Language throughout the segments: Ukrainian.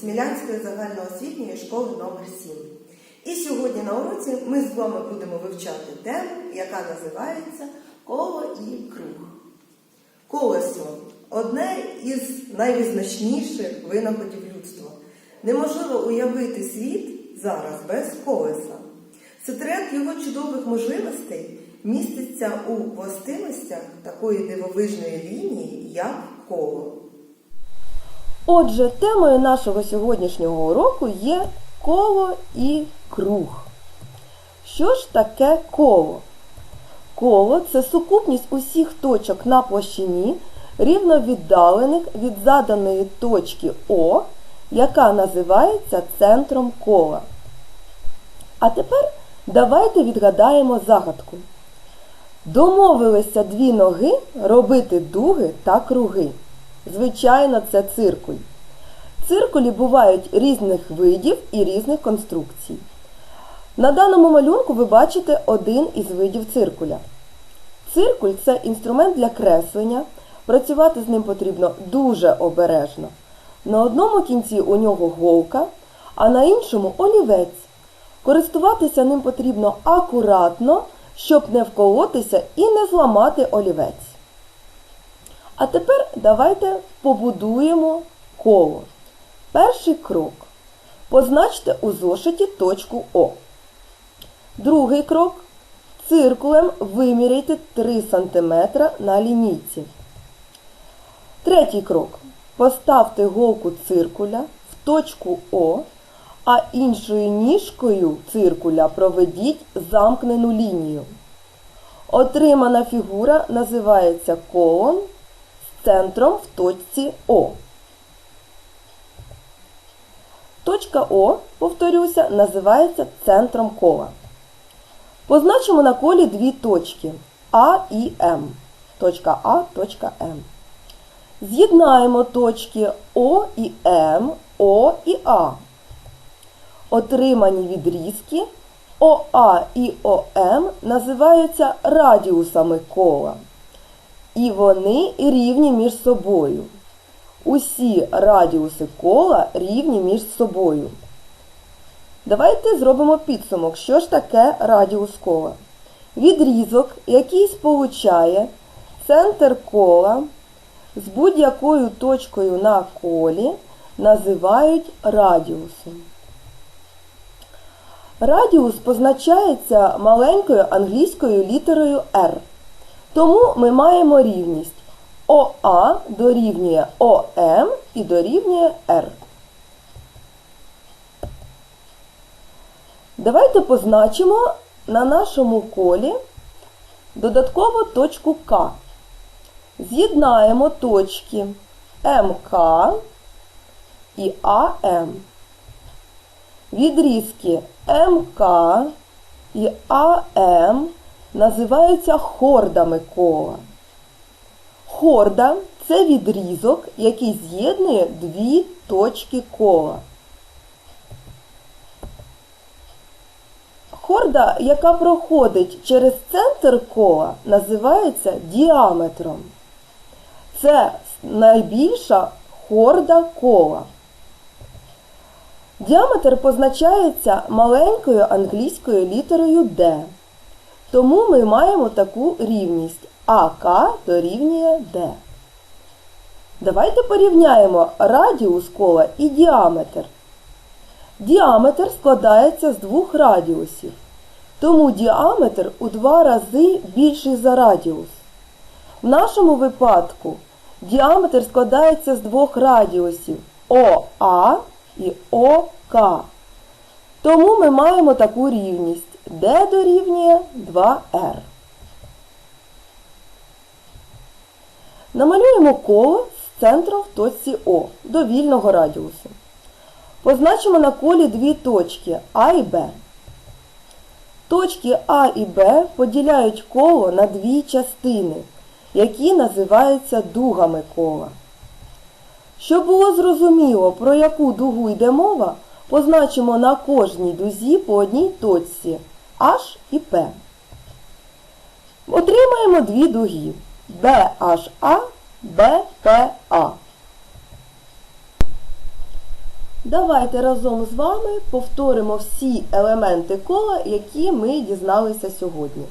Смілянської загальноосвітньої школи номер 7 І сьогодні на уроці ми з вами будемо вивчати тему, яка називається Коло і круг. Колесо одне із найвизначніших винаходів людства. Неможливо уявити світ зараз без колеса. Секрет його чудових можливостей міститься у властивостях такої дивовижної лінії, як коло. Отже, темою нашого сьогоднішнього уроку є коло і круг. Що ж таке коло? Коло це сукупність усіх точок на площині, рівно віддалених від заданої точки О, яка називається центром кола. А тепер давайте відгадаємо загадку. Домовилися дві ноги робити дуги та круги. Звичайно, це циркуль. Циркулі бувають різних видів і різних конструкцій. На даному малюнку ви бачите один із видів циркуля. Циркуль це інструмент для креслення. Працювати з ним потрібно дуже обережно. На одному кінці у нього голка, а на іншому олівець. Користуватися ним потрібно акуратно, щоб не вколотися і не зламати олівець. А тепер давайте побудуємо коло. Перший крок. Позначте у зошиті точку О. Другий крок. Циркулем виміряйте 3 см на лінійці. Третій крок. Поставте голку циркуля в точку О, а іншою ніжкою циркуля проведіть замкнену лінію. Отримана фігура називається колон центром в точці О. Точка О, повторюся, називається центром кола. Позначимо на колі дві точки А і М. Точка А, точка М. З'єднаємо точки О і М, О і А. Отримані відрізки ОА і ОМ називаються радіусами кола. І вони рівні між собою. Усі радіуси кола рівні між собою. Давайте зробимо підсумок, що ж таке радіус кола. Відрізок, який сполучає центр кола з будь-якою точкою на колі, називають радіусом. Радіус позначається маленькою англійською літерою R. Тому ми маємо рівність ОА дорівнює ОМ і дорівнює R. Давайте позначимо на нашому колі додатково точку К. З'єднаємо точки МК і АМ. Відрізки МК і АМ називаються хордами кола. Хорда це відрізок, який з'єднує дві точки кола. Хорда, яка проходить через центр кола, називається діаметром. Це найбільша хорда кола. Діаметр позначається маленькою англійською літерою D. Тому ми маємо таку рівність АК дорівнює D. Давайте порівняємо радіус кола і діаметр. Діаметр складається з двох радіусів, тому діаметр у два рази більший за радіус. В нашому випадку діаметр складається з двох радіусів ОА і ОК. Тому ми маємо таку рівність D дорівнює 2R. Намалюємо коло з центром в точці О до вільного радіусу. Позначимо на колі дві точки А і Б. Точки А і Б поділяють коло на дві частини, які називаються дугами кола. Щоб було зрозуміло, про яку дугу йде мова, позначимо на кожній дузі по одній точці H і P. Отримаємо дві дуги BHA, BPA. Давайте разом з вами повторимо всі елементи кола, які ми дізналися сьогодні.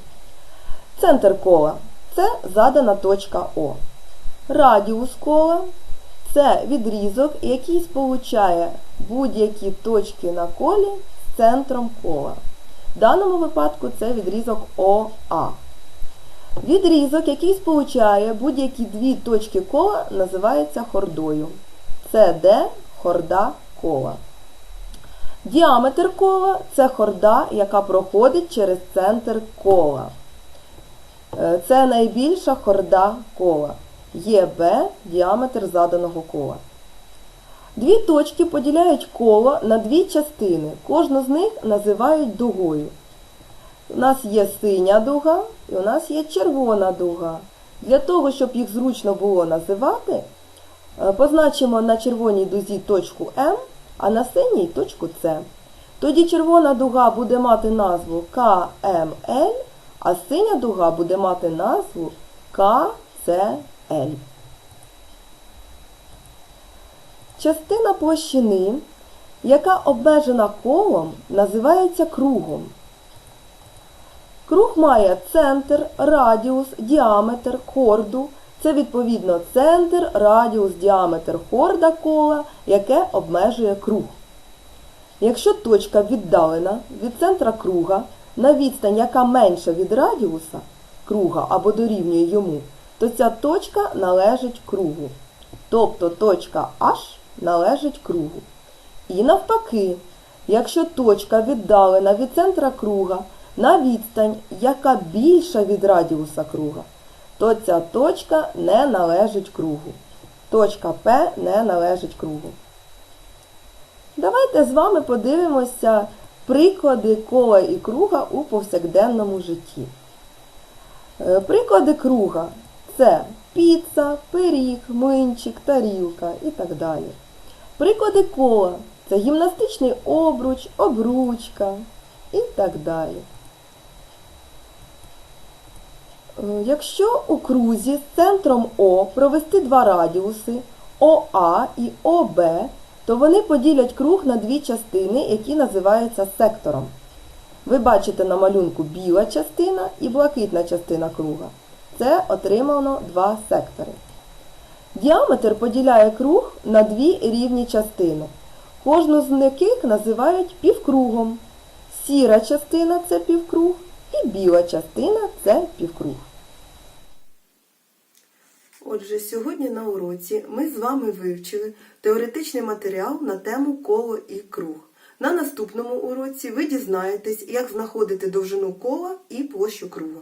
Центр кола це задана точка О. Радіус кола це відрізок, який сполучає будь-які точки на колі з центром кола. В даному випадку це відрізок ОА. Відрізок, який сполучає будь-які дві точки кола, називається хордою. Де хорда кола. Діаметр кола це хорда, яка проходить через центр кола. Е, Це найбільша хорда кола. Є Б діаметр заданого кола. Дві точки поділяють коло на дві частини. Кожну з них називають дугою. У нас є синя дуга і у нас є червона дуга. Для того, щоб їх зручно було називати, е, позначимо на червоній дузі точку М, а на синій точку С. Тоді червона дуга буде мати назву КМЛ, а синя дуга буде мати назву КЦЛ. Частина площини, яка обмежена колом, називається кругом. Круг має центр, радіус, діаметр, хорду. Це відповідно центр, радіус, діаметр хорда кола, яке обмежує круг. Якщо точка віддалена від центра круга на відстань, яка менша від радіуса круга або дорівнює йому, то ця точка належить кругу. Тобто точка H належить кругу. І навпаки, якщо точка віддалена від центра круга на відстань, яка більша від радіуса круга, то ця точка не належить кругу. Точка P не належить кругу. Давайте з вами подивимося приклади кола і круга у повсякденному житті. Е, Приклади круга це піца, пиріг, млинчик, тарілка і так далі. Приклади кола це гімнастичний обруч, обручка і так далі. Е, Якщо у крузі з центром О провести два радіуси ОА і ОБ, то вони поділять круг на дві частини, які називаються сектором. Ви бачите на малюнку біла частина і блакитна частина круга. Це отримано два сектори. Діаметр поділяє круг на дві рівні частини. Кожну з яких називають півкругом. Сіра частина це півкруг і біла частина це півкруг. Отже, сьогодні на уроці ми з вами вивчили теоретичний матеріал на тему коло і круг. На наступному уроці ви дізнаєтесь, як знаходити довжину кола і площу круга.